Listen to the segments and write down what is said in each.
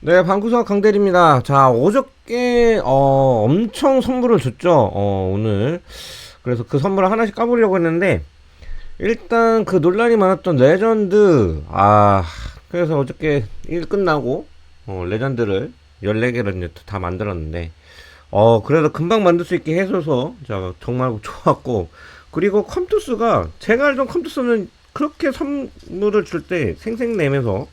네, 방구석 강대리입니다. 자, 어저께, 어, 엄청 선물을 줬죠. 어, 오늘. 그래서 그 선물을 하나씩 까보려고 했는데, 일단 그 논란이 많았던 레전드, 아, 그래서 어저께 일 끝나고, 어, 레전드를 14개를 이제 다 만들었는데, 어, 그래도 금방 만들 수 있게 해줘서, 자, 정말 좋았고, 그리고 컴투스가, 제가 알던 컴투스는 그렇게 선물을 줄 때 생생내면서,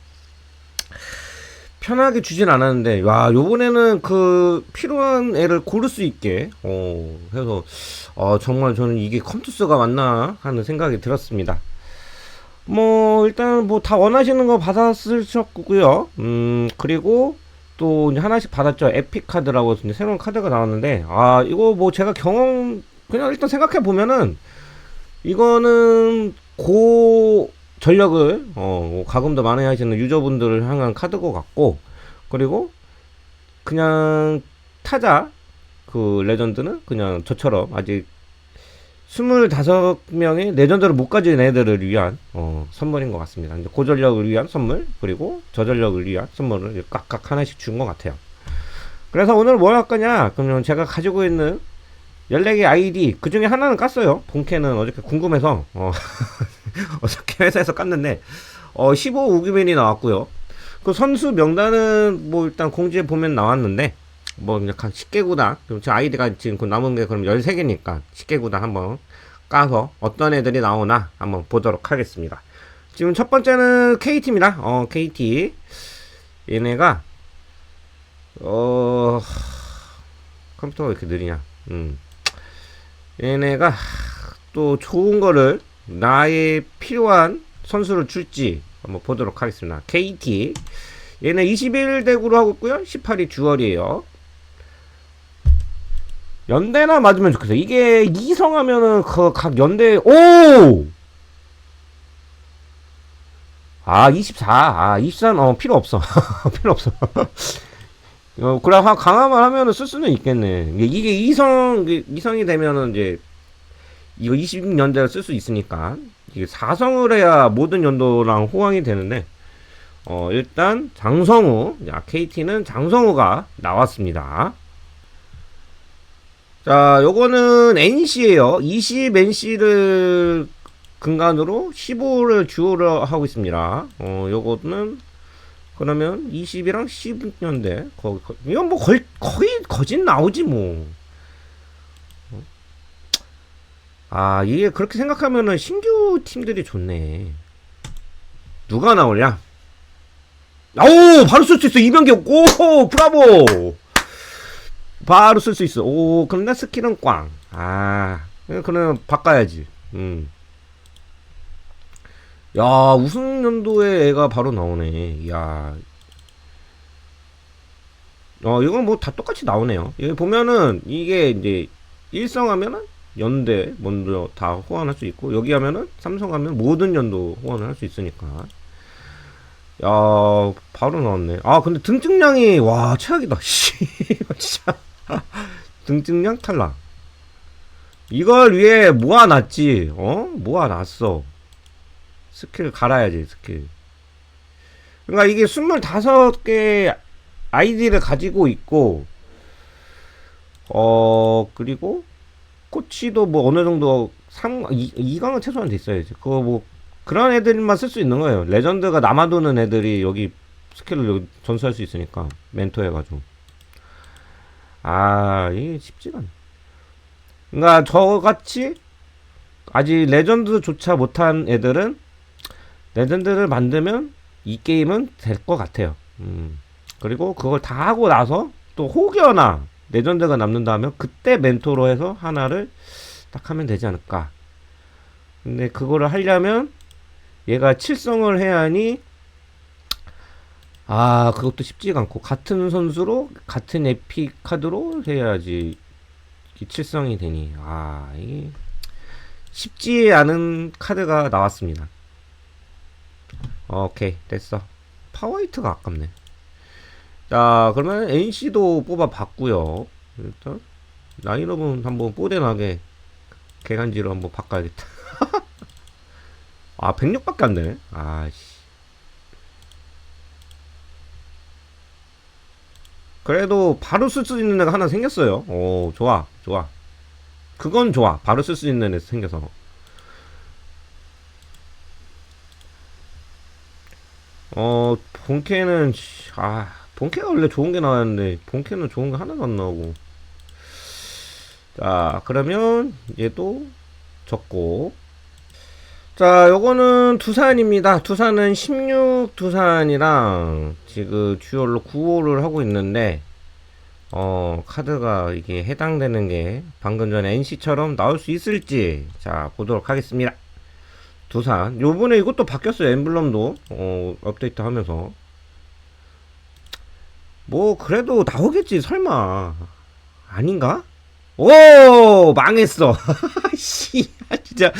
편하게 주진 않았는데 와 요번에는 그 필요한 애를 고를 수 있게 어 해서 어 정말 저는 이게 컴투스가 맞나 하는 생각이 들었습니다. 뭐 일단 뭐 다 원하시는 거 받았으셨고요. 음 그리고 또 하나씩 받았죠. 에픽 카드라고 이제 새로운 카드가 나왔는데 아 이거 뭐 제가 경험 그냥 일단 생각해 보면은 이거는 고 전력을 어 가금도 많이 하시는 유저분들을 향한 카드 것 같고 그리고 그냥 타자 그 레전드는 그냥 저처럼 아직 25명의 레전드를 못 가진 애들을 위한 어, 선물인 것 같습니다. 이제 고전력을 위한 선물 그리고 저전력을 위한 선물을 각각 하나씩 준 것 같아요. 그래서 오늘 뭘할 거냐? 그러면 제가 가지고 있는 14개 아이디 그 중에 하나는 깠어요. 본캐는 어저께 궁금해서 어, 어저께 회사에서 깠는데 어, 15 우기맨이 나왔고요. 그 선수 명단은 뭐 일단 공지에 보면 나왔는데 뭐 약간 10개 구단 그럼 제 아이디가 지금 그 남은 게 그럼 13개니까 10개 구단 한번 까서 어떤 애들이 나오나 한번 보도록 하겠습니다. 지금 첫 번째는 KT입니다. 어, KT. 얘네가 어 컴퓨터가 왜 이렇게 느리냐? 음. 얘네가 또 좋은 거를 나의 필요한 선수를 줄지 한번 보도록 하겠습니다. KT 얘는 21 대구로 하고 있고요. 18이 듀얼이에요. 연대나 맞으면 좋겠어요. 이게 이성하면은 그 각 연대 오! 아, 24. 아, 24는 어 필요 없어. 필요 없어. 어, 그래 하- 강화만 하면은 쓸 수는 있겠네. 이게, 이성 이성이 되면은 이제 이거 20년대를 쓸 수 있으니까 이게 4성을 해야 모든 연도랑 호황이 되는데 어 일단 장성우 자 KT는 장성우가 나왔습니다. 자 요거는 NC예요. 20 NC를 근간으로 15를 주어를 하고 있습니다. 어 요거는 그러면 20이랑 10년대 거기 거, 이건 뭐 거의 거의 거진 나오지 뭐. 어? 아 이게 그렇게 생각하면은 신규 팀들이 좋네. 누가 나오냐? 오 바로 쓸 수 있어 이병기 오 브라보. 바로 쓸 수 있어. 오 그럼 나 스킬은 꽝. 아 그럼 바꿔야지. 음. 야 우승 연도에 애가 바로 나오네. 야. 어 이건 뭐 다 똑같이 나오네요. 여기 보면은 이게 이제 일성 하면은 연대 먼저 다 호환할 수 있고 여기 하면은 삼성 하면 모든 연도 호환을 할 수 있으니까. 야 바로 나왔네. 아 근데 등증량이 와 최악이다. 씨 진짜 등증량 탈락. 이걸 위해 모아놨지. 어 모아놨어. 스킬 갈아야지 스킬 그러니까 이게 25개 아이디를 가지고 있고 어 그리고 코치도 뭐 어느 정도 3, 2, 강은 최소한 돼 있어야지. 그거 뭐 그런 애들만 쓸 수 있는 거예요. 레전드가 남아도는 애들이 여기 스킬을 여기 전수할 수 있으니까 멘토 해가지고. 아 이게 쉽지가 않아 그러니까 저같이 아직 레전드조차 못한 애들은 레전드를 만들면 이 게임은 될 것 같아요. 음. 그리고 그걸 다 하고 나서 또 혹여나 레전드가 남는다면 그때 멘토로 해서 하나를 딱 하면 되지 않을까. 근데 그거를 하려면 얘가 칠성을 해야 하니 아 그것도 쉽지가 않고 같은 선수로 같은 에픽 카드로 해야지 칠성이 되니 아 이게 쉽지 않은 카드가 나왔습니다. 오케이 됐어 파워히트가 아깝네 자 그러면 NC도 뽑아 봤고요 일단 라인업은 한번 뽀대나게 개간지로 한번 바꿔야겠다 아 106밖에 안 되네 아씨 그래도 바로 쓸 수 있는 애가 하나 생겼어요. 오, 좋아, 좋아. 그건 좋아. 바로 쓸 수 있는 애 생겨서. 어, 본캐는, 씨, 아, 본캐가 원래 좋은 게 나왔는데, 본캐는 좋은 게 하나도 안 나오고. 자, 그러면 얘도 적고. 자, 요거는 두산입니다. 두산은 16 두산이랑 지금 듀얼로 9호를 하고 있는데, 어, 카드가 이게 해당되는 게 방금 전에 NC처럼 나올 수 있을지, 자, 보도록 하겠습니다. 두산. 요번에 이것도 바뀌었어요. 엠블럼도, 어, 업데이트 하면서. 뭐, 그래도 나오겠지, 설마. 아닌가? 오! 망했어. 씨, 진짜.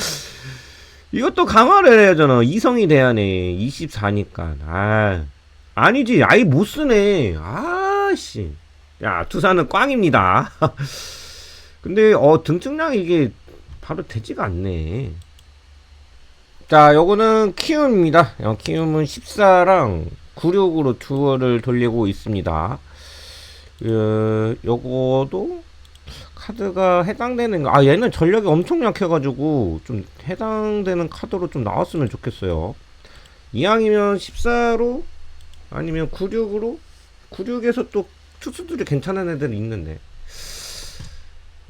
이것도 강화를 해야 잖아. 이성이 돼야 네 24니까. 아. 아니지. 아예 못 쓰네. 아, 씨. 야, 투사는 꽝입니다. 근데, 어, 등증량이 이게 바로 되지가 않네. 자, 요거는 키움입니다. 어, 키움은 14랑 96으로 듀얼을 돌리고 있습니다. 어, 요거도 카드가 해당되는 거- 아 얘는 전력이 엄청 약해가지고 좀 해당되는 카드로 좀 나왔으면 좋겠어요 이왕이면 14로 아니면 96으로 96에서 또 투수들이 괜찮은 애들이 있는데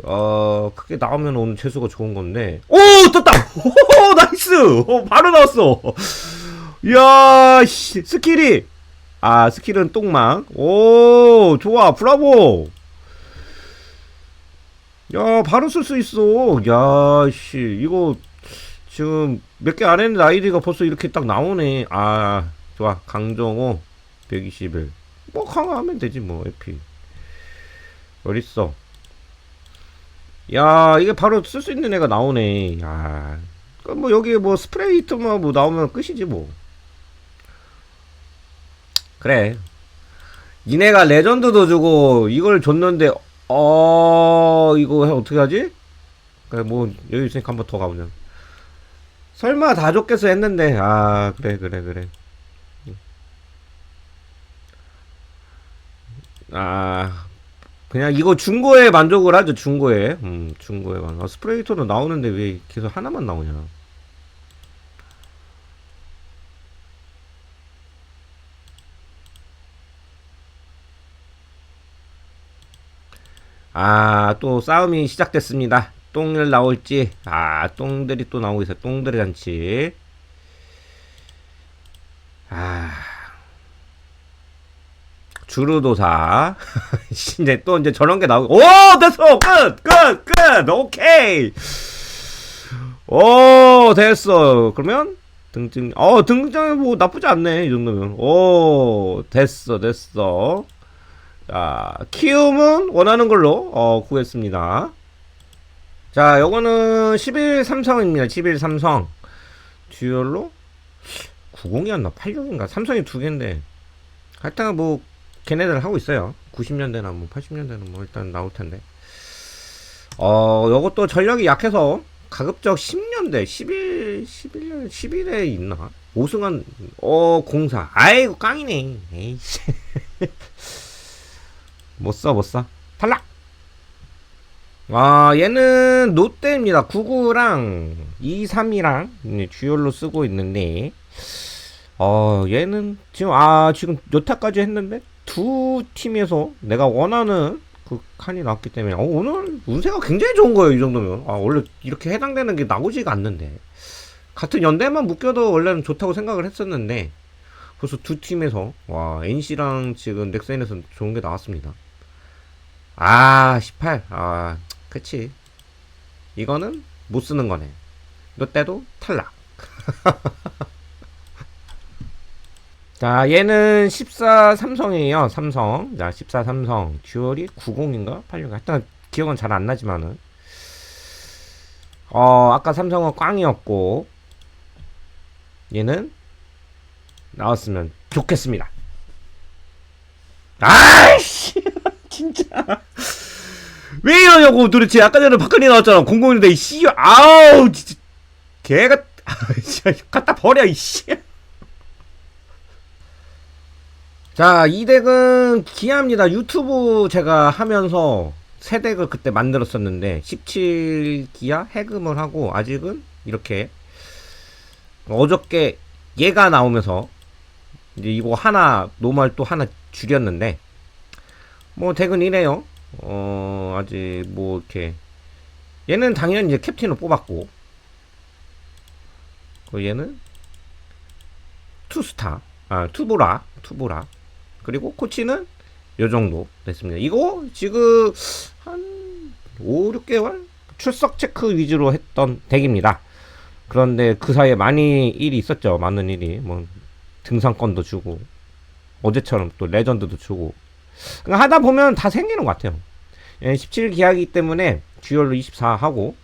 어 그게 나오면 오늘 재수가 좋은 건데 오 떴다 오 나이스 오, 바로 나왔어 이야 씨, 스킬이 아 스킬은 똥망 오 좋아 브라보 야, 바로 쓸 수 있어. 야, 씨, 이거 지금 몇 개 안 했는데 아이디가 벌써 이렇게 딱 나오네. 아, 좋아. 강정호 121. 뭐 강화하면 되지 뭐, 에피. 어딨어? 야, 이게 바로 쓸 수 있는 애가 나오네. 야, 그뭐 여기 뭐 스프레이 히트만 뭐 나오면 끝이지 뭐. 그래. 니네가 레전드도 주고 이걸 줬는데 어 이거 해- 어떻게 하지? 그래 뭐 여기 있으니까 한 번 더 가보자. 설마 다 줬겠어 했는데 아 그래 그래 그래. 아 그냥 이거 중고에 만족을 하죠 중고에 음 중고에 만 아, 스프레이터는 나오는데 왜 계속 하나만 나오냐 아, 또 싸움이 시작됐습니다. 똥을 나올지. 아, 똥들이 또 나오고 있어요. 똥들의 잔치. 아. 주루도사. 이제 또 이제 저런 게 나오고. 오! 됐어! 끝! 끝! 끝! 오케이! 오, 됐어. 그러면 등증, 어, 등증 뭐 나쁘지 않네. 이 정도면. 오, 됐어, 됐어. 자, 키움은 원하는 걸로 어, 구했습니다. 자, 요거는 11 삼성입니다. 11 삼성. 듀얼로 90이었나? 86인가? 삼성이 두 개인데. 하여튼 뭐 걔네들 하고 있어요. 90년대나 뭐 80년대는 뭐 일단 나올 텐데. 어, 요것도 전력이 약해서 가급적 10년대, 11, 11년, 11에 있나? 오승환, 어, 공사. 아이고, 깡이네. 에이씨. 못 써, 못 써. 탈락! 아, 얘는 롯데입니다. 99랑 23이랑 듀얼로 쓰고 있는데, 어, 얘는 지금, 아, 지금 여타까지 했는데, 두 팀에서 내가 원하는 그 칸이 나왔기 때문에, 어, 오늘 운세가 굉장히 좋은 거예요, 이 정도면. 아, 원래 이렇게 해당되는 게 나오지가 않는데. 같은 연대만 묶여도 원래는 좋다고 생각을 했었는데, 벌써 두 팀에서, 와, NC랑 지금 넥센에서 좋은 게 나왔습니다. 아, 18. 아, 그치. 이거는 못 쓰는 거네. 롯데도 탈락. 자, 얘는 14 삼성이에요. 삼성. 자, 14 삼성. 듀얼이 90인가? 86. 하여튼 기억은 잘 안 나지만은. 어, 아까 삼성은 꽝이었고. 얘는 나왔으면 좋겠습니다. 아이씨! 진짜. 왜 이러냐고 도대체 아까 전에 박근혜 나왔잖아 공공인데 이씨 아우 진짜 개가 아, 갖다 버려 이씨 자, 이 덱은 기아입니다. 유튜브 제가 하면서 새 덱을 그때 만들었었는데 17기아 해금을 하고 아직은 이렇게 어저께 얘가 나오면서 이제 이거 하나 노멀 또 하나 줄였는데 뭐 덱은 이래요. 어 아직 뭐 이렇게 얘는 당연히 이제 캡틴을 뽑았고 그 얘는 투스타 아 투보라 투보라 그리고 코치는 요 정도 됐습니다. 이거 지금 한 5, 6개월 출석 체크 위주로 했던 덱입니다. 그런데 그 사이에 많이 일이 있었죠. 많은 일이 뭐 등산권도 주고 어제처럼 또 레전드도 주고 그러니까 하다 보면 다 생기는 것 같아요. 예, 17 기하기 때문에 듀얼로 24 하고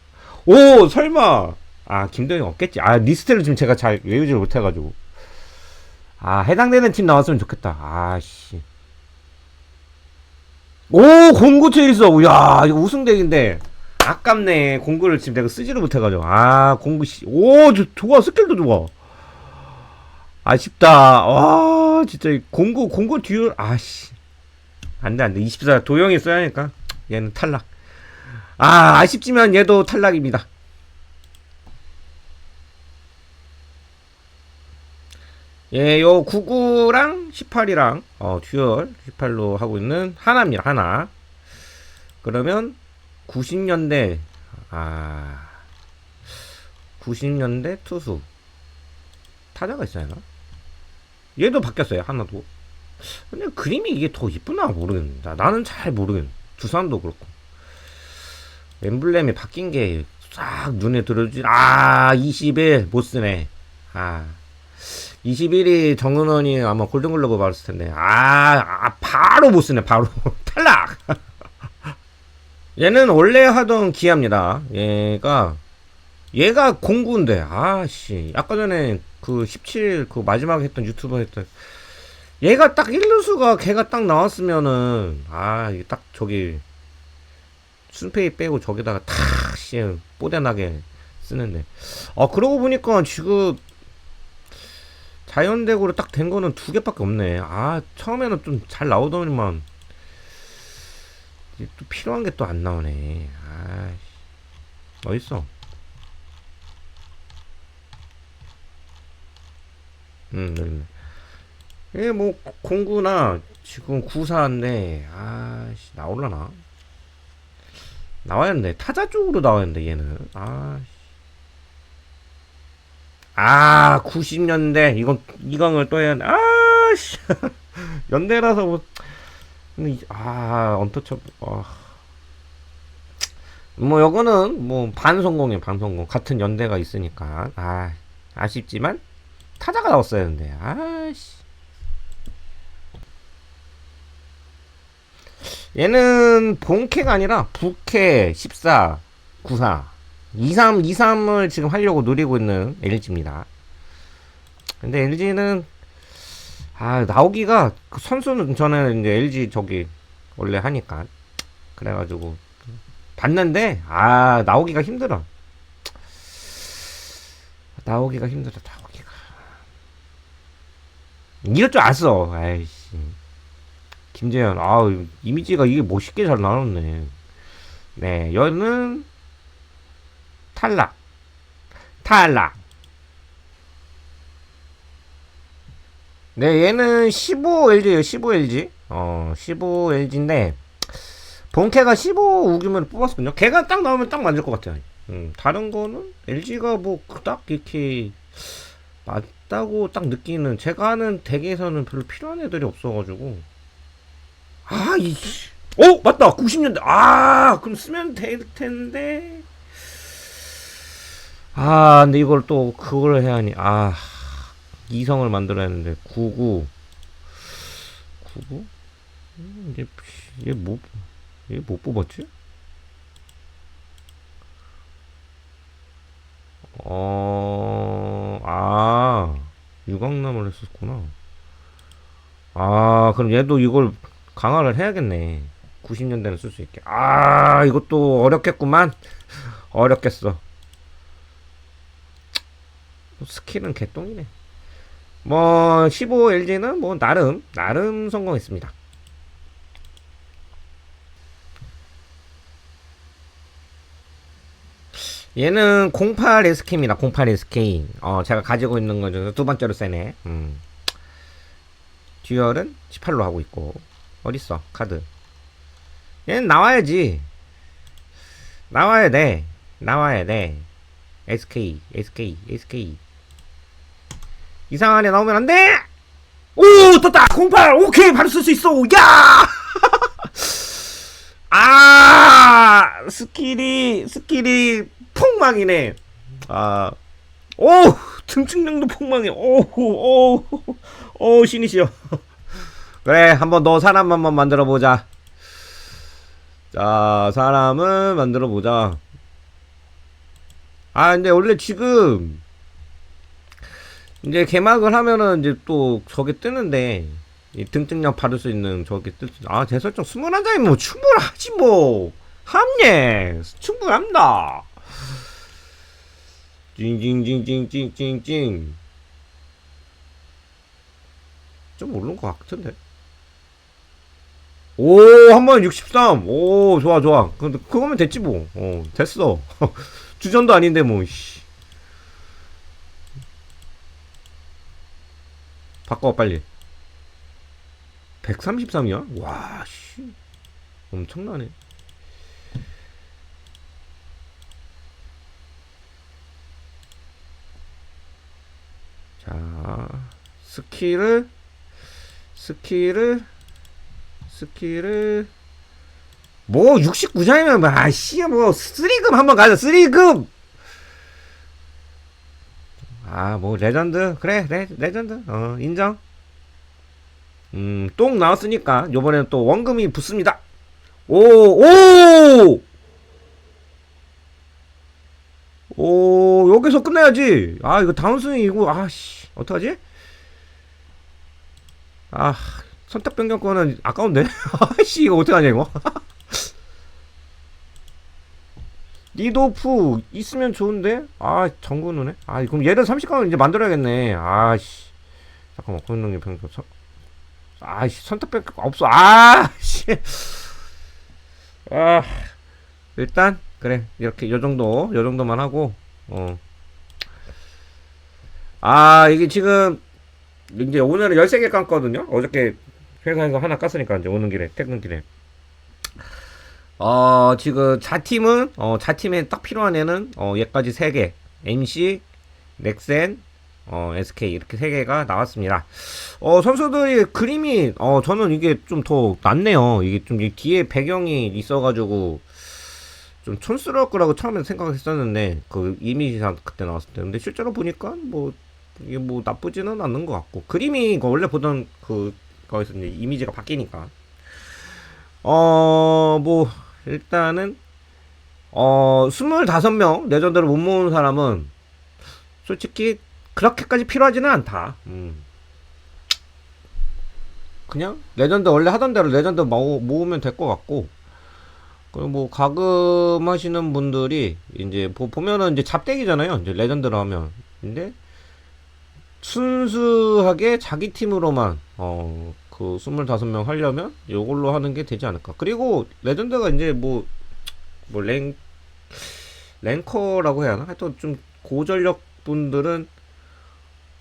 오 설마 아 김동희 없겠지. 아 리스트를 지금 제가 잘 외우지를 못해가지고 아 해당되는 팀 나왔으면 좋겠다. 아씨. 오 공구 체일서 야 이거 우승덱인데. 아깝네. 공구를 지금 내가 쓰지를 못해가지고. 아 공구 씨오 좋아. 스킬도 좋아. 아쉽다. 와 진짜 이 공구 공구 듀얼. 아씨. 안돼 안돼. 24 도영이 써야 하니까 얘는 탈락. 아 아쉽지만 얘도 탈락입니다 예, 요 99랑 18이랑 어, 듀얼 18로 하고 있는 하나입니다. 하나. 그러면 90년대 아 90년대 투수 타자가 하나? 얘도 바뀌었어요. 하나도. 근데 그림이 이게 더 이쁘나 모르겠는데 나는 잘 모르겠네. 두산도 그렇고. 엠블렘이 바뀐 게 싹 눈에 들어오지. 아, 20일 못 쓰네. 아. 21위 정은원이 아마 골든글러브 받았을 텐데. 아, 아 바로 못 쓰네 바로. 탈락! 얘는 원래 하던 기아입니다. 얘가 얘가 공구인데 아씨. 아까 전에 그 17 그 마지막에 했던 유튜버 했던 얘가 딱 1루수가 걔가 딱 나왔으면은 아 이게 딱 저기 순페이 빼고 저기다가 탁 씨 뽀대나게 쓰는데. 아 그러고 보니까 지금 자연덱으로 딱 된 거는 두 개밖에 없네. 아, 처음에는 좀 잘 나오더니만, 또 필요한 게 또 안 나오네. 아, 어딨어? 음, 여기 있네. 예, 뭐, 공구나, 지금 구사인데, 아씨, 나올라나? 나와야 했는데, 타자 쪽으로 나와야 했는데, 얘는. 아씨. 아, 90년대 이건 이강을 또 해야 아, 씨. 연대라서 뭐 아, 언터처 아. 뭐 요거는 뭐 반성공이에요, 반성공. 같은 연대가 있으니까. 아, 아쉽지만 타자가 나왔어야 했는데. 아, 씨. 얘는 본캐가 아니라 부캐 14 94 23, 23을 지금 하려고 노리고 있는 LG입니다. 근데 LG는 아 나오기가 그 선수는 저는 이제 LG 저기 원래 하니까 그래가지고 봤는데 아 나오기가 힘들어. 나오기가 힘들어 나오기가. 이럴 줄 알았어. 아이씨. 김재현 아 이미지가 이게 멋있게 잘 나왔네. 네 여는 탈락. 탈락. 네, 얘는 15LG예요. 15LG. 어, 15LG인데 본캐가 15 우기면 뽑았거든요. 걔가 딱 나오면 딱 맞을 것 같아요. 음, 다른 거는 LG가 뭐 딱 이렇게 맞다고 딱 느끼는 제가 하는 덱에서는 별로 필요한 애들이 없어가지고 아, 이, 어 맞다 90년대 아 그럼 쓰면 될 텐데 아, 근데 이걸 또 그걸 해야 하니. 아, 이성을 만들어야 하는데 99 99? 음, 이제 얘뭐 얘 못 뽑았지? 어, 아, 유광남을 했었구나. 아, 그럼 얘도 이걸 강화를 해야겠네. 90년대는 쓸 수 있게. 아, 이것도 어렵겠구만. 어렵겠어. 스킬은 개똥이네. 뭐 15 LG는 뭐 나름 나름 성공했습니다. 얘는 08 SK입니다. 08 SK. 어, 제가 가지고 있는 거 중에서 두 번째로 세네. 음. 듀얼은 18로 하고 있고. 어딨어, 카드. 얘는 나와야지. 나와야 돼. 나와야 돼. SK, SK, SK. 이상한 애 나오면 안 돼! 오! 떴다! 08! 오케이! 바로 쓸 수 있어! 야! 아! 스킬이, 스킬이 폭망이네. 아. 오! 등증량도 폭망해. 오! 오! 오! 신이시여. 그래, 한번 너 사람 한번 만들어 보자. 자, 사람을 만들어 보자. 아, 근데 원래 지금 이제 개막을 하면은 이제 또 저게 뜨는데 이 등등량 받을 수 있는 저게 뜰 수, 아, 대설정 21장이면 뭐 충분하지 뭐. 함예. 충분합니다. 찡찡찡찡찡찡찡. 좀 오른 것 같은데. 오, 한번 63. 오, 좋아, 좋아. 근데 그거면 됐지 뭐. 어, 됐어. 주전도 아닌데 뭐. 씨. 바꿔 빨리. 133이야? 와, 씨. 엄청나네. 자, 스킬을 스킬을 스킬을 뭐 69장이면 뭐 아씨 뭐 3금 한번 가자 3금 아 뭐 레전드? 그래 레, 레전드. 어 인정. 음 똥 나왔으니까 요번에는 또 원금이 붙습니다. 오 오! 오 여기서 끝내야지. 아 이거 다운스윙이고 아씨 어떡하지? 아 선택 변경권은 아까운데? 아씨 이거 어떡하냐 이거 리도프 있으면 좋은데? 아 정근우네? 아 그럼 얘를 30강을 이제 만들어야겠네. 아씨. 잠깐만 권능력 변경 선 아씨 선택 변경 없어. 아씨. 아 일단 그래 이렇게 요 정도 요 정도만 하고 어 아 이게 지금 이제 오늘은 13개 깠거든요? 어저께 회사에서 하나 깠으니까 이제 오는 길에 퇴근 길에 어 지금 자팀은 어 자팀에 딱 필요한 애는 어 얘까지 3개. MC 넥센 어 SK 이렇게 3개가 나왔습니다. 어 선수들이 그림이 어 저는 이게 좀 더 낫네요. 이게 좀 뒤에 배경이 있어가지고 좀 촌스러울 거라고 처음에 생각했었는데 그 이미지상 그때 나왔을 때. 근데 실제로 보니까 뭐 이게 뭐 나쁘지는 않는 것 같고. 그림이 그 원래 보던 그 거기서 이제 이미지가 바뀌니까. 어뭐 일단은 어 25명 레전드를 못 모은 사람은 솔직히 그렇게까지 필요하지는 않다. 음. 그냥 레전드 원래 하던 대로 레전드 모으, 모으면 될 것 같고. 그리고 뭐 가금 하시는 분들이 이제 보, 보면은 이제 잡대기잖아요. 이제 레전드로 하면. 근데 순수하게 자기 팀으로만 어 그 25명 하려면 요걸로 하는 게 되지 않을까. 그리고 레전드가 이제 뭐 뭐 랭 랭커라고 해야 하나? 하여튼 좀 고전력 분들은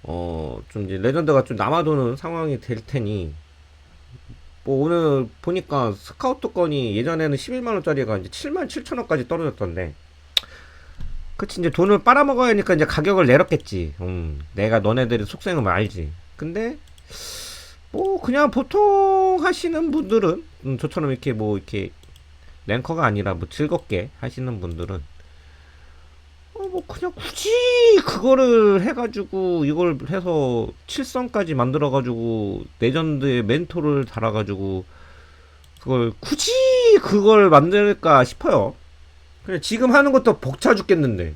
어 좀 이제 레전드가 좀 남아도는 상황이 될 테니 뭐 오늘 보니까 스카우트 건이 예전에는 11만 원짜리가 이제 7만 7천 원까지 떨어졌던데 그치 이제 돈을 빨아먹어야 하니까 이제 가격을 내렸겠지 음 내가 너네들의 속생을 알지 근데 뭐 그냥 보통 하시는 분들은 음, 저처럼 이렇게 뭐 이렇게 랭커가 아니라 뭐 즐겁게 하시는 분들은 어 뭐 그냥 굳이 그거를 해가지고 이걸 해서 7성까지 만들어가지고 레전드의 멘토를 달아가지고 그걸 굳이 그걸 만들까 싶어요. 그냥 지금 하는 것도 벅차 죽겠는데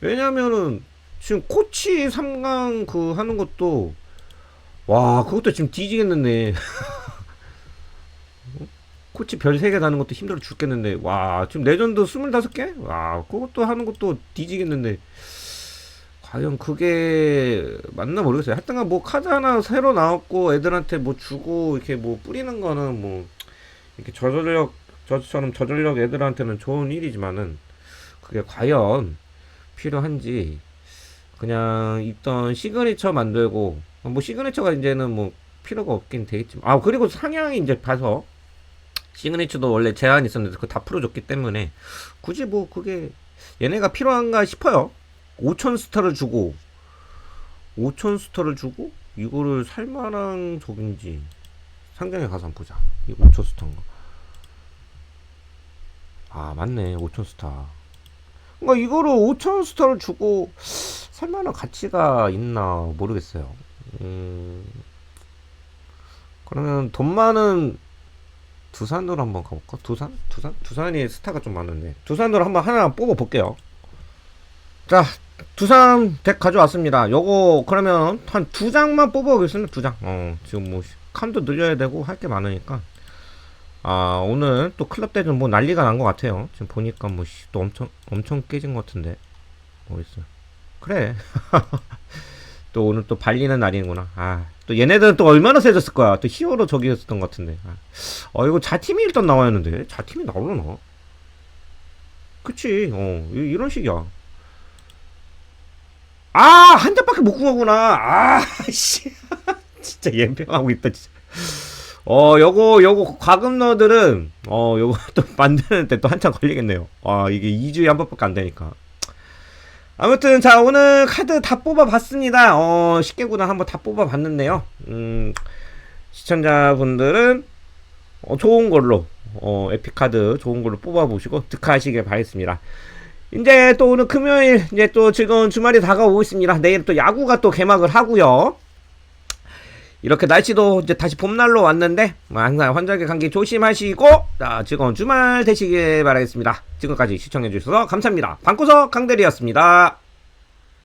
왜냐면은 지금 코치 3강 그 하는 것도 와 그것도 지금 뒤지겠는데 코치 별 3개 다는 것도 힘들어 죽겠는데 와 지금 레전드 25개? 와 그것도 하는 것도 뒤지겠는데 과연 그게 맞나 모르겠어요. 하여튼간 뭐 카드 하나 새로 나왔고 애들한테 뭐 주고 이렇게 뭐 뿌리는 거는 뭐 이렇게 저전력 저처럼 저전력 애들한테는 좋은 일이지만은 그게 과연 필요한지 그냥 있던 시그니처 만들고 뭐 시그니처가 이제는 뭐 필요가 없긴 되겠지만. 아 그리고 상향이 이제 봐서 시그니처도 원래 제한이 있었는데 그거 다 풀어줬기 때문에 굳이 뭐 그게 얘네가 필요한가 싶어요. 5천 스타를 주고 5천 스타를 주고 이거를 살만한 적인지 상장에 가서 한번 보자. 이 5천 스타인가 아 맞네. 5천 스타. 그러니까 이거를 5천 스타를 주고 살만한 가치가 있나 모르겠어요 음. 그러면 돈 많은 두산으로 한번 가볼까? 두산? 두산? 두산이 스타가 좀 많은데. 두산으로 한번 하나 뽑아 볼게요. 자 두산 덱 가져왔습니다. 요거 그러면 한 두 장만 뽑아보겠습니다. 두장 어 지금 뭐 칸도 늘려야 되고 할 게 많으니까. 아 오늘 또 클럽 대전 뭐 난리가 난 것 같아요. 지금 보니까 뭐 또 엄청 엄청 깨진 것 같은데. 뭐 있어 그래 또 오늘 또 발리는 날이구나 아 또 얘네들은 또 얼마나 세졌을 거야 또 히어로 저기였었던 것 같은데 아, 어 이거 자팀이 일단 나와야 하는데 자팀이 나오려나 그치 어 이- 이런 식이야 아, 한 장밖에 못 구하구나. 아, 씨. 진짜 연병하고 있다, 진짜. 어, 요거, 요거, 과금러들은, 어, 요거 또 만드는데 또 한참 걸리겠네요. 아, 이게 2주에 한 번밖에 안 되니까. 아무튼, 자, 오늘 카드 다 뽑아봤습니다. 어, 10개구나 한번 다 뽑아봤는데요. 음, 시청자분들은, 어, 좋은 걸로, 어, 에픽카드 좋은 걸로 뽑아보시고, 득하시길 바라겠습니다. 이제 또 오늘 금요일 이제 또 즐거운 주말이 다가오고 있습니다. 내일 또 야구가 또 개막을 하고요. 이렇게 날씨도 이제 다시 봄날로 왔는데 뭐 항상 환절기 감기 조심하시고 자, 즐거운 주말 되시길 바라겠습니다. 지금까지 시청해 주셔서 감사합니다. 방구석 강대리였습니다.